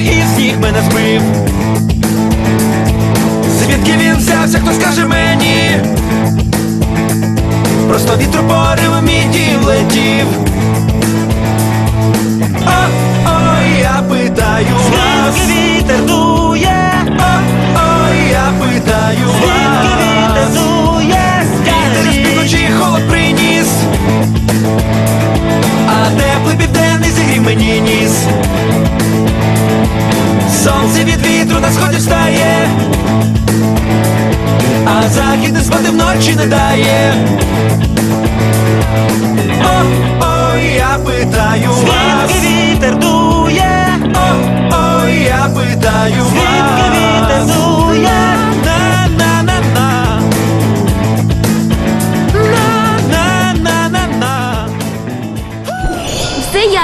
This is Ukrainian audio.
і них мене збив. Звідки він взявся, хто скаже мені? Просто вітру порив мій дім сонце від вітру на сході встає, а захід не спати вночі не дає. О, ой, я питаю вас. Звідки вітер дує, О, ой, я питаю вас. звідки вітер дує, На, на, на, на. На, на, на, на, на. Все ясно.